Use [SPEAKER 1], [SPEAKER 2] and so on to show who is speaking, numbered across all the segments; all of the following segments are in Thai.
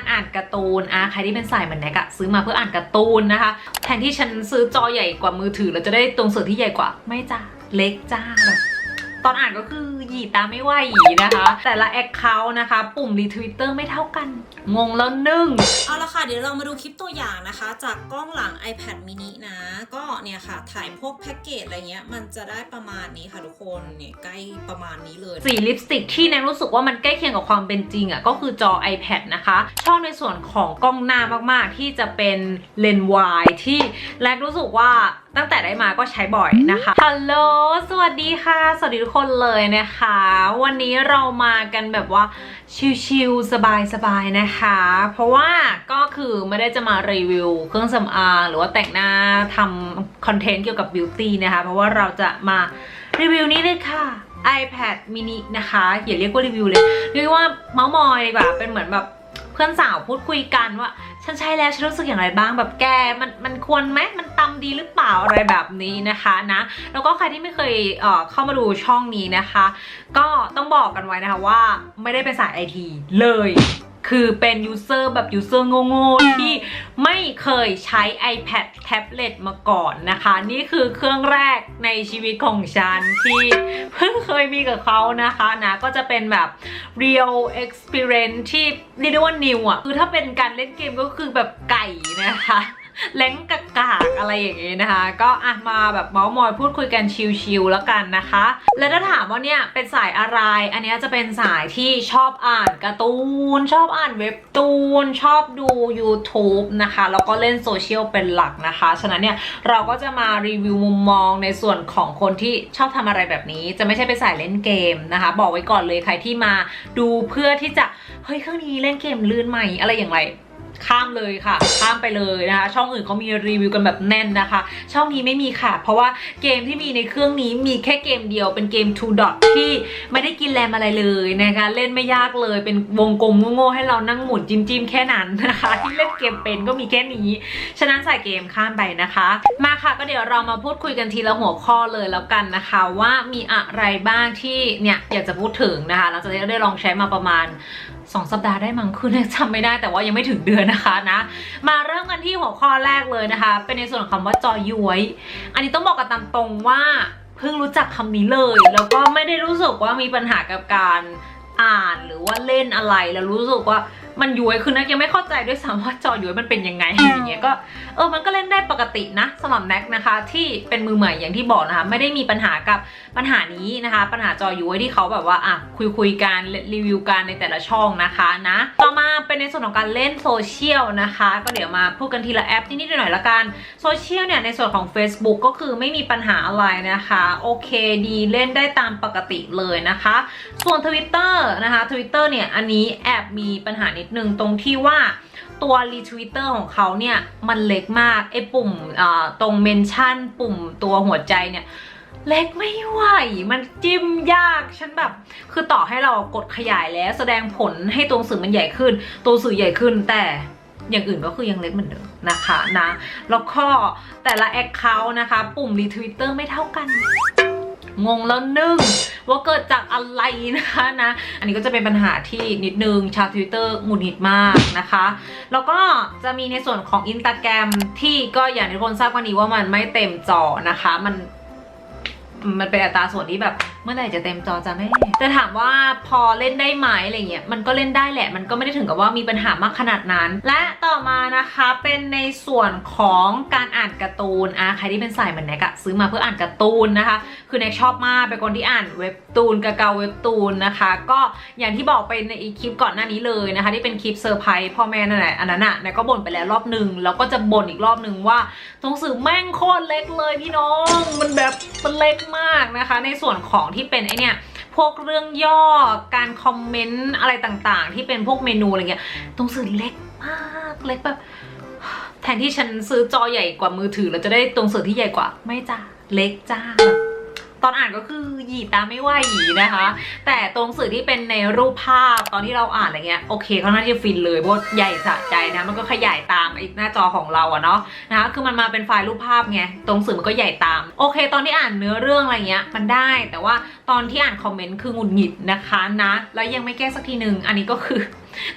[SPEAKER 1] การอ่านการ์ตูนอะใครที่เป็นสายเหมือนแนกอะซื้อมาเพื่ออ่านการ์ตูนนะคะ แทนที่ฉันซื้อจอใหญ่กว่ามือถือแล้วจะได้ตรงส่วนที่ใหญ่กว่าไม่จ้าเล็กจ้าแบบ ตอนอ่านก็คือหยีตาไม่ไหวหยีนะคะ แต่ละแอคเคาท์นะคะ ปุ่มรีทวิตเตอร์ไม่เท่ากัน งงแล้วหนึ่ง
[SPEAKER 2] เอาละค่ะ เดี๋ยวเรามาดูคลิปตัวอย่างนะคะ จากกล้องหลัง iPad mini นะ ก็เนี่ยค่ะ ถ่ายพวกแพ็กเกจอะไรเงี้ย มันจะได้ประมาณนี้ค่ะทุกคนเนี่ยใกล้ประมาณนี้เลย
[SPEAKER 1] สีลิปสติกที่แนนรู้สึกว่ามันใกล้เคียงกับความเป็นจริงอะ่ะก็คือจอ iPad นะคะชอบในส่วนของกล้องหน้ามากๆ ที่จะเป็นเลนส์วายที่แรกรู้สึกว่า ตั้งแต่ได้มาก็ใช้บ่อยนะคะ ฮัลโหล สวัสดีค่ะ สวัสดีทุกคนเลยนะคะ วันนี้เรามากันแบบว่าชิลๆสบายๆนะคะ เพราะว่าก็คือไม่ได้จะมารีวิว เครื่องสำอางหรือว่าแต่งหน้าทำคอนเทนต์เกี่ยวกับบิวตี้นะคะ เพราะว่าเราจะมารีวิวนี้เลยค่ะ iPad mini นะคะ อย่าเรียกว่ารีวิวเลย เรียกว่าเมาส์มอยดีกว่าเป็นเหมือนแบบเพื่อนสาวพูดคุยกันว่า ฉันใช้แล้วฉันรู้สึกอย่างไรบ้างแบบแกมันมันควรไหมมันตำดีหรือเปล่าอะไรแบบนี้นะคะนะแล้วก็ใครที่ไม่เคยเอ่อเข้ามาดูช่องนี้นะคะ ก็ต้องบอกกันไว้นะคะว่าไม่ได้เป็นสายไอทีเลย คือเป็นยูเซอร์แบบยูเซอร์โง่ๆที่ไม่เคยใช้ iPad แท็บเล็ตมาก่อนนะคะ นี่คือเครื่องแรกในชีวิตของฉันที่เพิ่งเคยมีกับเขานะคะนะก็จะเป็นแบบ real experience ที่เรียกได้ว่า new อะ คือถ้าเป็นการเล่นเกมก็คือแบบไก่นะคะ แล้งกากากอะไรอย่างงี้นะคะ ก็อะมาแบบเมาส์มอยพูดคุยกันชิลๆแล้วกันนะคะ แล้วถ้าถามว่าเนี่ยเป็นสายอะไร อันเนี้ยจะเป็นสายที่ชอบอ่านการ์ตูน ชอบอ่านเว็บตูน ชอบดู YouTube นะคะ แล้วก็เล่นโซเชียลเป็นหลักนะคะ ฉะนั้นเนี่ยเราก็จะมารีวิวมุมมองในส่วนของคนที่ชอบทำอะไรแบบนี้ จะไม่ใช่ไปสายเล่นเกมนะคะ บอกไว้ก่อนเลยใครที่มาดูเพื่อที่จะเฮ้ยเครื่องนี้เล่นเกมลื่นไหมอะไรอย่างไร ข้ามเลยค่ะ ข้ามไปเลยนะคะ ช่องอื่นเขามีรีวิวกันแบบแน่นนะคะ ช่องนี้ไม่มีค่ะ เพราะว่าเกมที่มีในเครื่องนี้มีแค่เกมเดียวเป็นเกม Two Dot ที่ไม่ได้กินแรมอะไรเลยนะคะ เล่นไม่ยากเลยเป็นวงกลมโง่ๆให้เรานั่งหมุนจิ้มจิ้มๆแค่นั้นนะคะ ที่เล่นเกมเป็นก็มีแค่นี้ ฉะนั้นใส่เกมข้ามไปนะคะ มาค่ะก็เดี๋ยวเรามาพูดคุยกันทีละหัวข้อเลยแล้วกันนะคะว่ามีอะไรบ้างที่เนี่ยอยากจะพูดถึงนะคะหลังจากที่เราได้ลองใช้มาประมาณ สองสัปดาห์ได้มั้งคือจำไม่ได้แต่ว่ายังไม่ถึงเดือนนะคะนะ มาเริ่มกันที่หัวข้อแรกเลยนะคะ เป็นในส่วนของคำว่าจอย้วย อันนี้ต้องบอกกันตามตรงว่าเพิ่งรู้จักคำนี้เลย แล้วก็ไม่ได้รู้สึกว่ามีปัญหากับการ อ่านหรือว่าเล่นอะไรแล้วรู้สึกว่ามันย้วยคือนักยังไม่เข้าใจด้วยซ้ำว่าจอย้วยมันเป็นยังไงอย่างเงี้ยก็เออมันก็เล่นได้ปกตินะสำหรับแน็กนะคะ ที่เป็นมือใหม่อย่างที่บอกนะคะ ไม่ได้มีปัญหากับปัญหานี้นะคะ ปัญหาจอย้วยที่เขาแบบว่าอะคุยคุยกันรีวิวกันในแต่ละช่องนะคะนะ ต่อมาเป็นในส่วนของการเล่นโซเชียลนะคะ ก็เดี๋ยวมาพูดกันทีละแอปนิดๆหน่อยๆละกันโซเชียลเนี่ยในส่วนของ Facebook ก็คือไม่มีปัญหาอะไรนะคะ โอเคดีเล่นได้ตามปกติเลยนะคะ ส่วน Twitter นะคะ Twitter เนี่ย อันนี้แอบมีปัญหานิดนึงตรงที่ว่าตัวรีทวิตเตอร์ของเขาเนี่ย มันเล็กมากไอ้ปุ่มตรงเมนชั่นปุ่มตัวหัวใจเนี่ย เล็กไม่ไหว มันจิ้มยากฉันแบบ คือต่อให้เรากดขยายแล้วแสดงผลให้ตัวสื่อมันใหญ่ขึ้น ตัวสื่อใหญ่ขึ้นแต่อย่างอื่นก็คือยังเล็กเหมือนเดิมนะคะนะแล้วก็แต่ละแอคเคาท์นะคะ ปุ่มรีทวิตเตอร์ไม่เท่ากัน งงแล้วนึ่งว่าเกิดจากอะไรนะคะนะ อันนี้ก็จะเป็นปัญหาที่นิดนึงชาวทวิตเตอร์หงุดหงิดมากนะคะ แล้วก็จะมีในส่วนของอินสตาแกรมที่ก็อย่างที่ทุกคนทราบกันดีว่ามันไม่เต็มจอนะคะ มันมันเป็นอัตราส่วนที่แบบเมื่อไหร่จะเต็มจอจะแม่ แต่ถามว่าพอเล่นได้ไหมอะไรเงี้ย มันก็เล่นได้แหละ มันก็ไม่ได้ถึงกับว่ามีปัญหามากขนาดนั้น และต่อมานะคะเป็นในส่วนของการอ่านการ์ตูนอะใครที่เป็นสายเหมือนแน็กอะซื้อมาเพื่ออ่านการ์ตูนนะคะ คือแน็กชอบมากเป็นคนที่อ่านเว็บตูนกะเกาเว็บตูนนะคะ ก็อย่างที่บอกไปในอีกคลิปก่อนหน้านี้เลยนะคะ ที่เป็นคลิปเซอร์ไพรส์พ่อแม่นั่นแหละอันนั้นอะแน็กก็บ่นไปแล้วรอบหนึ่งแล้วก็จะบ่นอีกรอบหนึ่งว่าหนังสือแม่งโคตรเล็กเลยพี่น้อง มันแบบมันเล็กมากนะคะ ในส่วนของที่เป็นไอเนี่ยพวกเรื่องย่อการคอมเมนต์อะไรต่างๆ ที่เป็นพวกเมนูอะไรเงี้ยตรงสื่อเล็กมากเล็กแบบแทนที่ฉันซื้อจอใหญ่กว่ามือถือ แล้วจะได้ตรงสื่อที่ใหญ่กว่าไม่จ้าเล็กจ้า ตอนอ่านก็คือหยีตาไม่ไหวหยีนะคะ แต่ตรงสื่อที่เป็นในรูปภาพตอนที่เราอ่านอะไรเงี้ยโอเคเขาน่าจะฟินเลยเพราะใหญ่สะใจนะมันก็ขยายตามไอ้หน้าจอของเราอะเนาะนะคะคือมันมาเป็นไฟล์รูปภาพไงตรงสื่อมันก็ใหญ่ตาม โอเค ตอนที่อ่านเนื้อเรื่องอะไรเงี้ยมันได้แต่ว่า ตอนที่อ่านคอมเมนต์คือหงุดหงิดนะคะนะ แล้วยังไม่แก้สักทีหนึ่งอันนี้ก็คือ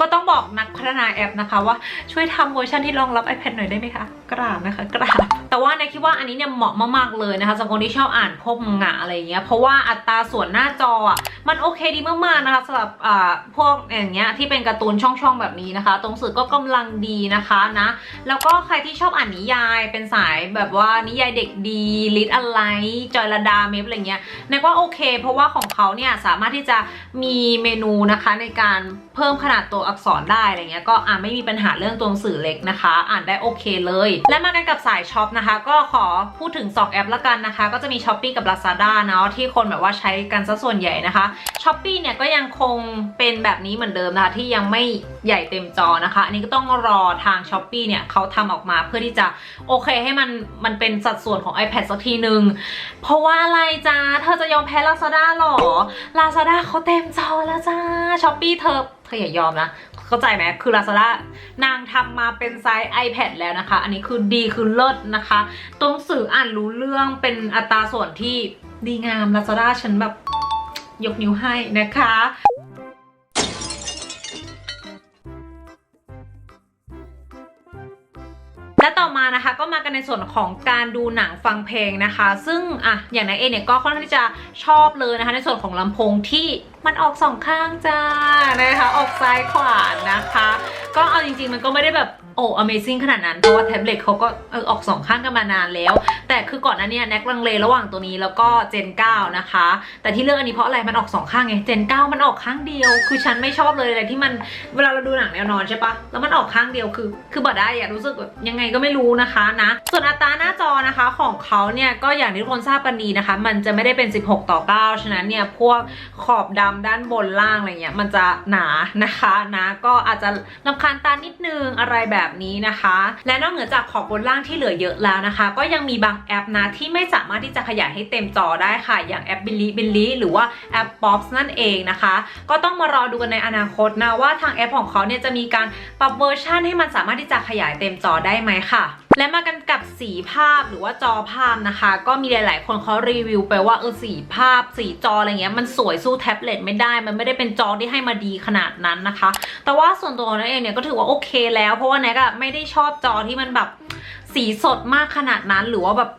[SPEAKER 1] ก็ต้องบอกนักพัฒนาแอปนะคะ ว่าช่วยทำเวอร์ชันที่รองรับ iPad หน่อยได้ไหมคะกราบนะคะกราบแต่ว่าเนยคิดว่าอันนี้เนี่ยเหมาะมากๆเลยนะคะสำหรับคนที่ชอบอ่านพวกมังงะอะไรอย่างเงี้ยเพราะว่าอัตราส่วนหน้าจออะมันโอเคดีมากๆนะคะสำหรับอ่าพวกอย่างเงี้ยที่เป็นการ์ตูนช่องๆแบบนี้นะคะ ตรงสื่อก็กำลังดีนะคะนะ แล้วก็ใครที่ชอบอ่านนิยายเป็นสายแบบว่านิยายเด็กดีลิทอะไรจอยระดาเมฟอะไรเงี้ยเนยว่าโอเคเพราะว่าของเขาเนี่ยสามารถที่จะมีเมนูนะคะในการเพิ่มขนาดตัวอักษรได้อะไรเงี้ยก็อ่านไม่มีปัญหาเรื่องตัวหนังสือเล็กนะคะ อ่านได้โอเคเลย และมากันกับสายช็อปนะคะ ก็ขอพูดถึง 2 แอปละกันนะคะ ก็จะมี s h อ p e e กับ Lazada เนาะที่คนแบบว่าใช้กันซะส่วนใหญ่นะคะ s h อ p e e เนี่ยก็ยังคงเป็นแบบนี้เหมือนเดิมนะคะที่ยังไม่ใหญ่เต็มจอนะคะ อันนี้ก็ต้องรอทาง s h อ p e e เนี่ยเขาทำออกมาเพื่อที่จะโอเคให้มันมันเป็นสัดส่วนของ iPad สักทีหนึ่งเพราะว่าอะไรจ้าเธอจะยอมแพ้ Lazada หรอ Lazada เขาเต็มจอแล้วจ้า s h อ p e e เธอเธออย่ายอมนะ เข้าใจไหมคือ Lazada นางทำมาเป็นไซส์ iPad แล้วนะคะ อันนี้คือดีคือเลิศนะคะ ตัวหนังสืออ่านรู้เรื่องเป็นอัตราส่วนที่ดีงาม Lazada ฉันแบบยกนิ้วให้นะคะ และต่อมานะคะก็มากันในส่วนของการดูหนังฟังเพลงนะคะ ซึ่งอะอย่างนายเองเนี่ยก็ค่อนข้างที่จะชอบเลยนะคะ ในส่วนของลำโพงที่มันออกสองข้างจ้านะคะ ออกซ้ายขวานะคะ ก็เอาจริงๆ มันก็ไม่ได้แบบ อ้ Amazing ขนาดนั้น เพราะว่าแท็บเล็ตเขาก็เออออกสองข้างกันมานานแล้ว แต่คือก่อนหน้านี้แน็กลังเลระหว่างตัวนี้แล้วก็ Gen 9นะคะ แต่ที่เลือกอันนี้เพราะอะไรมันออกสองข้างไง Gen 9มันออกข้างเดียว คือฉันไม่ชอบเลยอะไรที่มันเวลาเราดูหนังแนวนอนใช่ปะแล้วมันออกข้างเดียวคือ คือบ่ได้อะรู้สึกแบบยังไงก็ไม่รู้นะคะนะส่วนอัตราหน้าจอนะคะของเขาเนี่ยก็อย่างที่ทุกคนทราบกันดีนะคะ มันจะไม่ได้เป็น 16 ต่อ 9 ฉะนั้นเนี่ยพวกขอบดำด้านบนล่างอะไรเงี้ยมันจะหนานะคะนะก็อาจจะลำคาญตานิดนึงอะไรแบบนี้นะคะ และนอกเหนือจากขอบบนล่างที่เหลือเยอะแล้วนะคะ ก็ยังมีบางแอปนะที่ไม่สามารถที่จะขยายให้เต็มจอได้ค่ะ อย่างแอปบิลลี่บิลลี่หรือว่าแอปป๊อปนั่นเองนะคะ ก็ต้องมารอดูกันในอนาคตนะว่าทางแอปของเขาเนี่ยจะมีการปรับเวอร์ชันให้มันสามารถที่จะขยายเต็มจอได้ไหมค่ะ และมากันกับสีภาพหรือว่าจอภาพนะคะ ก็มีหลาย ๆ คนเขารีวิวไปว่าเออสีภาพสีจออะไรเงี้ยมันสวยสู้แท็บเล็ตไม่ได้ มันไม่ได้เป็นจอที่ให้มาดีขนาดนั้นนะคะ แต่ว่าส่วนตัวนันเองเนี่ยก็ถือว่าโอเคแล้ว เพราะว่าแน็กอะไม่ได้ชอบจอที่มันแบบสีสดมากขนาดนั้นหรือว่าแบบ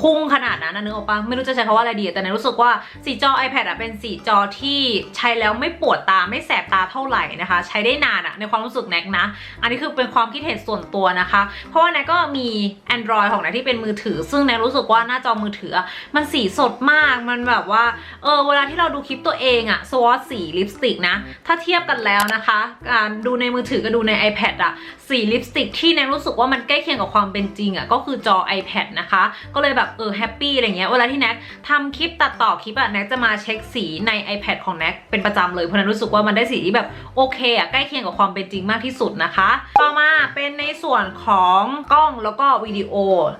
[SPEAKER 1] พุ่งขนาดนั้นนะนึกออกปะไม่รู้จะใช้คำว่าอะไรดี แต่ในรู้สึกว่าสีจอ iPad อะเป็นสีจอที่ใช้แล้วไม่ปวดตาไม่แสบตาเท่าไหร่นะคะ ใช้ได้นานอะในความรู้สึกแน็กนะ อันนี้คือเป็นความคิดเห็นส่วนตัวนะคะ เพราะว่าแน็กก็มี Android ของแน็กที่เป็นมือถือ ซึ่งแน็กรู้สึกว่าหน้าจอมือถือ มันสีสดมากมันแบบว่าเออเวลาที่เราดูคลิปตัวเองอะสวอตสีลิปสติกนะถ้าเทียบกันแล้วนะคะการดูในมือถือกับดูใน iPad อะสีลิปสติกที่แน็กรู้สึกว่ามันใกล้เคียงกับความเป็นจริงอะก็คือจอ iPad นะคะ ก็เลยแบบเออแฮปปี้อะไรเงี้ยเวลาที่แน็กทำคลิปตัดต่อคลิปอะแน็กจะมาเช็คสีใน iPad ของแน็กเป็นประจำเลยเพราะแน็กรู้สึกว่ามันได้สีที่แบบโอเคอะใกล้เคียงกับความเป็นจริงมากที่สุดนะคะ ต่อมาเป็นในส่วนของกล้องแล้วก็วิดีโอ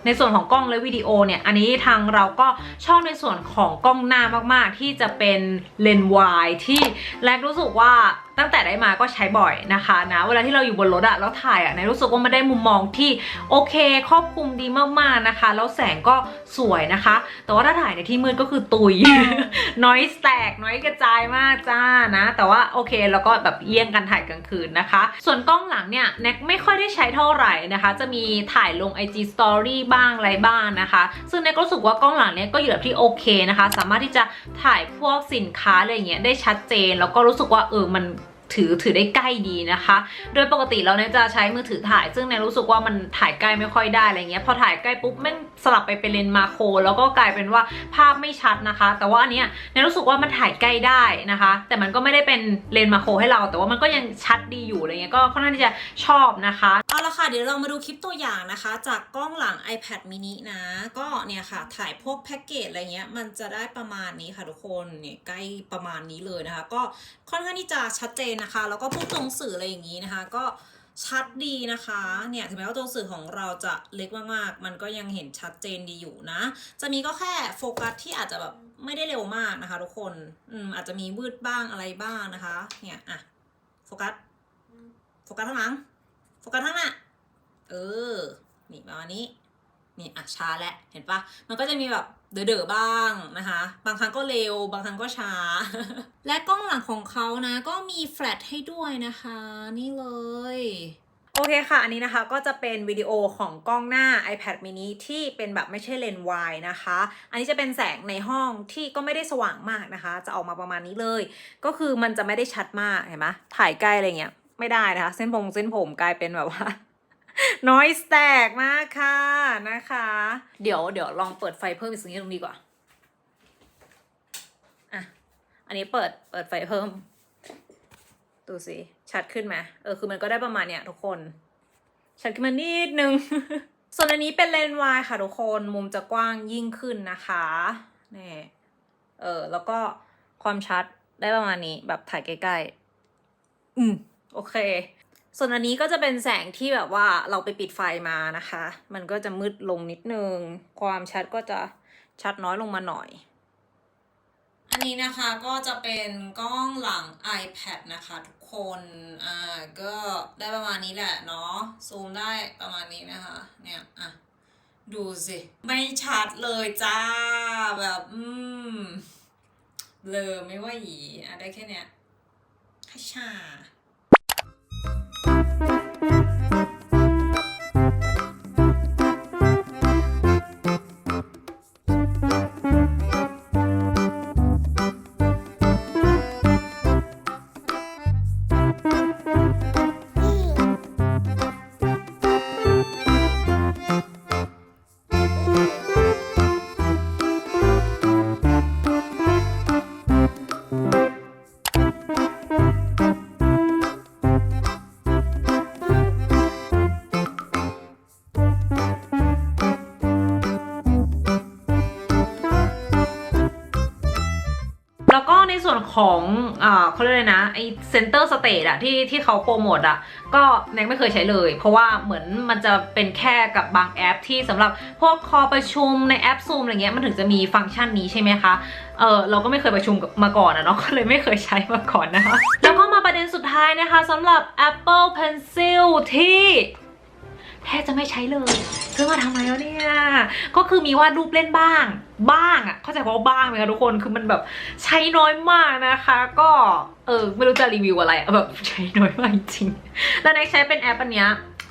[SPEAKER 1] ในส่วนของกล้องและวิดีโอเนี่ยอันนี้ทางเราก็ชอบในส่วนของกล้องหน้ามากๆ ที่จะเป็นเลนส์วายที่แน็กรู้สึกว่า ตั้งแต่ได้มาก็ใช้บ่อยนะคะนะเวลาที่เราอยู่บนรถอะแล้วถ่ายอะในรู้สึกว่ามันได้มุมมองที่โอเคครอบคลุมดีมากๆนะคะ แล้วแสงก็สวยนะคะ แต่ว่าถ้าถ่ายในที่มืดก็คือตุยน้อยแตกน้อยกระจายมากจ้านะ แต่ว่าโอเคแล้วก็แบบเลี่ยงกันถ่ายกลางคืนนะคะ ส่วนกล้องหลังเนี่ยแน็กไม่ค่อยได้ใช้เท่าไหร่นะคะ จะมีถ่ายลง IG Story บ้างอะไรบ้างนะคะ ซึ่งแน็กรู้สึกว่ากล้องหลังเนี่ยก็อยู่แบบที่โอเคนะคะ สามารถที่จะถ่ายพวกสินค้าอะไรอย่างเงี้ยได้ชัดเจน แล้วก็รู้สึกว่าเออมัน ถือถือได้ใกล้ดีนะคะ โดยปกติเราเนี่ยจะใช้มือถือถ่าย ซึ่งเนี่ยรู้สึกว่ามันถ่ายใกล้ไม่ค่อยได้อะไรเงี้ย พอถ่ายใกล้ปุ๊บแม่งสลับไปเป็นเลนส์มาโครแล้วก็กลายเป็นว่าภาพไม่ชัดนะคะ แต่ว่าอันเนี้ยเนี่ยรู้สึกว่ามันถ่ายใกล้ได้นะคะ แต่มันก็ไม่ได้เป็นเลนส์มาโครให้เรา แต่ว่ามันก็ยังชัดดีอยู่อะไรเงี้ย ก็ค่อนข้างที่จะชอบนะคะ
[SPEAKER 2] เอาละค่ะ เดี๋ยวเรามาดูคลิปตัวอย่างนะคะ จากกล้องหลัง iPad mini นะ ก็เนี่ยค่ะ ถ่ายพวกแพ็กเกจอะไรเงี้ย มันจะได้ประมาณนี้ค่ะทุกคนเนี่ยใกล้ประมาณนี้เลยนะคะ ก็ค่อนข้างที่จะชัดเจนนะคะ แล้วก็พวกตัวหนังสืออะไรอย่างนี้นะคะ ก็ชัดดีนะคะ เนี่ยถึงแม้ว่าตัวสื่อของเราจะเล็กมากๆ มันก็ยังเห็นชัดเจนดีอยู่นะ จะมีก็แค่โฟกัสที่อาจจะแบบไม่ได้เร็วมากนะคะ ทุกคน อืมอาจจะมีวืดบ้างอะไรบ้างนะคะ เนี่ย อะ โฟกัส โฟกัสข้างหลัง โฟกัสข้างหน้า เออ นี่ประมาณนี้ นี่อะช้าแล้วเห็นปะมันก็จะมีแบบเด๋อๆบ้างนะคะ บางครั้งก็เร็ว บางครั้งก็ช้า และกล้องหลังของเขานะ ก็มีแฟลชให้ด้วยนะคะ นี่เลย
[SPEAKER 1] โอเคค่ะ อันนี้นะคะก็จะเป็นวิดีโอของกล้องหน้า iPad mini ที่เป็นแบบไม่ใช่เลนส์วายนะคะ อันนี้จะเป็นแสงในห้องที่ก็ไม่ได้สว่างมากนะคะ จะออกมาประมาณนี้เลย ก็คือมันจะไม่ได้ชัดมากเห็นไหมถ่ายใกล้อะไรเงี้ย ไม่ได้นะคะ เส้นผมเส้นผมกลายเป็นแบบว่าน้อยแตกมากค่ะนะคะ เดี๋ยวเดี๋ยวลองเปิดไฟเพิ่มอีกสักนิดนึงดีกว่าอะอันนี้เปิดเปิดไฟเพิ่ม ดูสิชัดขึ้นไหมเออคือมันก็ได้ประมาณเนี้ยทุกคน ชัดขึ้นมานิดนึง ส่วนอันนี้เป็นเลนส์วายค่ะทุกคนมุมจะกว้างยิ่งขึ้นนะคะนี่เออแล้วก็ความชัดได้ประมาณนี้แบบถ่ายใกล้ๆ อืม โอเค ส่วนอันนี้ก็จะเป็นแสงที่แบบว่าเราไปปิดไฟมานะคะ มันก็จะมืดลงนิดนึง ความชัดก็จะชัดน้อยลงมาหน่อย
[SPEAKER 2] อันนี้นะคะก็จะเป็นกล้องหลัง iPad นะคะทุกคน อ่าก็ได้ประมาณนี้แหละเนาะ ซูมได้ประมาณนี้นะคะ เนี่ยอะดูสิ ไม่ชัดเลยจ้า แบบ อืมเบลอไม่ว่าหยีอะได้แค่เนี้ยฮัชชา
[SPEAKER 1] ของอ่าเขาเรียกอะไรนะไอเซ็นเตอร์สเตทอะที่ที่เขาโปรโมทอะก็แน็กไม่เคยใช้เลย เพราะว่าเหมือนมันจะเป็นแค่กับบางแอปที่สำหรับพวกคอประชุมในแอปซูมอะไรเงี้ยมันถึงจะมีฟังก์ชันนี้ใช่ไหมคะเออเราก็ไม่เคยประชุมมาก่อนอะเนาะก็เลยไม่เคยใช้มาก่อนนะคะแล้วก็มาประเด็นสุดท้ายนะคะสำหรับ Apple Pencil ที่แทบจะไม่ใช้เลย ซื้อมาทำไมวะเนี่ย ก็คือมีวาดรูปเล่นบ้าง บ้างอะเข้าใจเพราะว่าบ้างไหมคะทุกคน คือมันแบบใช้น้อยมากนะคะ ก็เออไม่รู้จะรีวิวอะไรแบบใช้น้อยมากจริง แล้วเน็กใช้เป็นแอปอันเนี้ย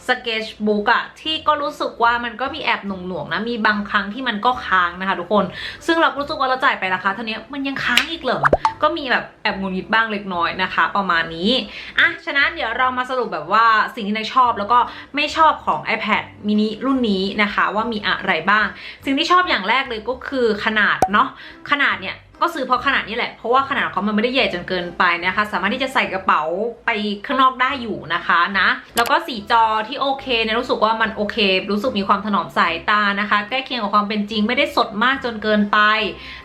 [SPEAKER 1] Sketchbook อะที่ก็รู้สึกว่ามันก็มีแอบหน่วงๆนะ มีบางครั้งที่มันก็ค้างนะคะทุกคน ซึ่งเรารู้สึกว่าเราจ่ายไปราคาเท่านี้มันยังค้างอีกเหรอ ก็มีแบบแอบงุนงิดบ้างเล็กน้อยนะคะ ประมาณนี้อะฉะนั้นเดี๋ยวเรามาสรุปแบบว่าสิ่งที่นายชอบแล้วก็ไม่ชอบของ iPad mini รุ่นนี้นะคะ ว่ามีอะไรบ้าง สิ่งที่ชอบอย่างแรกเลยก็คือขนาดเนาะขนาดเนี่ย ก็ซื้อเพราะขนาดนี้แหละ เพราะว่าขนาดของมันไม่ได้ใหญ่จนเกินไปนะคะ สามารถที่จะใส่กระเป๋าไปข้างนอกได้อยู่นะคะนะ แล้วก็สีจอที่โอเคเนี่ยรู้สึกว่ามันโอเค รู้สึกมีความถนอมสายตานะคะใกล้เคียงกับความเป็นจริงไม่ได้สดมากจนเกินไป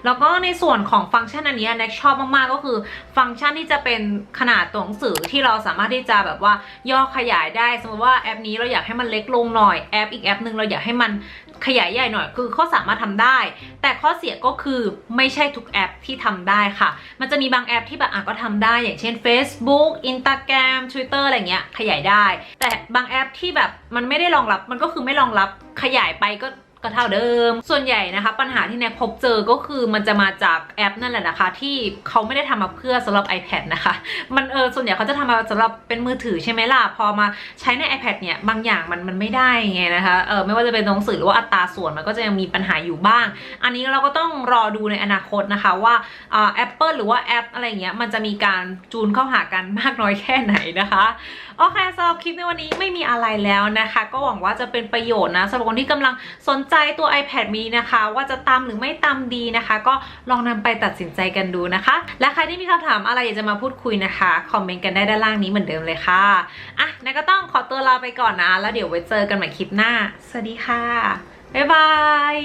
[SPEAKER 1] แล้วก็ในส่วนของฟังก์ชันอันนี้แน็กชอบมากๆก็คือ ฟังก์ชันที่จะเป็นขนาดตัวหนังสือที่เราสามารถที่จะแบบว่าย่อขยายได้ สมมติว่าแอปนี้เราอยากให้มันเล็กลงหน่อยแอปอีกแอปหนึ่งเราอยากให้มัน ขยายใหญ่หน่อยคือเขาสามารถทำได้ แต่ข้อเสียก็คือไม่ใช่ทุกแอปที่ทำได้ค่ะ มันจะมีบางแอปที่แบบอะก็ทำได้ อย่างเช่น Facebook Instagram Twitter อะไรเงี้ยขยายได้ แต่บางแอปที่แบบมันไม่ได้รองรับมันก็คือไม่รองรับขยายไปก็ ก็เท่าเดิม ส่วนใหญ่นะคะ ปัญหาที่แน็กพบเจอก็คือมันจะมาจากแอปนั่นแหละนะคะ ที่เขาไม่ได้ทำมาเพื่อสำหรับ iPad นะคะ มันเออส่วนใหญ่เขาจะทำมาสำหรับเป็นมือถือใช่ไหมล่ะ พอมาใช้ใน iPad เนี่ยบางอย่างมันมันไม่ได้ไงนะคะเออไม่ว่าจะเป็นหนังสือหรือว่าอัตราส่วนมันก็จะยังมีปัญหาอยู่บ้าง อันนี้เราก็ต้องรอดูในอนาคตนะคะว่าอ่า Apple หรือว่าแอปอะไรเงี้ยมันจะมีการจูนเข้าหากันมากน้อยแค่ไหนนะคะโอเคสำหรับคลิปในวันนี้ไม่มีอะไรแล้วนะคะ ก็หวังว่าจะเป็นประโยชน์นะสำหรับคนที่กำลังสนใจจตัว iPad mini นะคะ ว่าจะตามหรือไม่ตามดีนะคะ ก็ลองนำไปตัดสินใจกันดูนะคะ และใครที่มีคำถามอะไรอยากจะมาพูดคุยนะคะ คอมเมนต์กันได้ด้านล่างนี้เหมือนเดิมเลยค่ะอะนายก็ต้องขอตัวลาไปก่อนนะ แล้วเดี๋ยวไว้เจอกันใหม่คลิปหน้า สวัสดีค่ะ บ๊ายบาย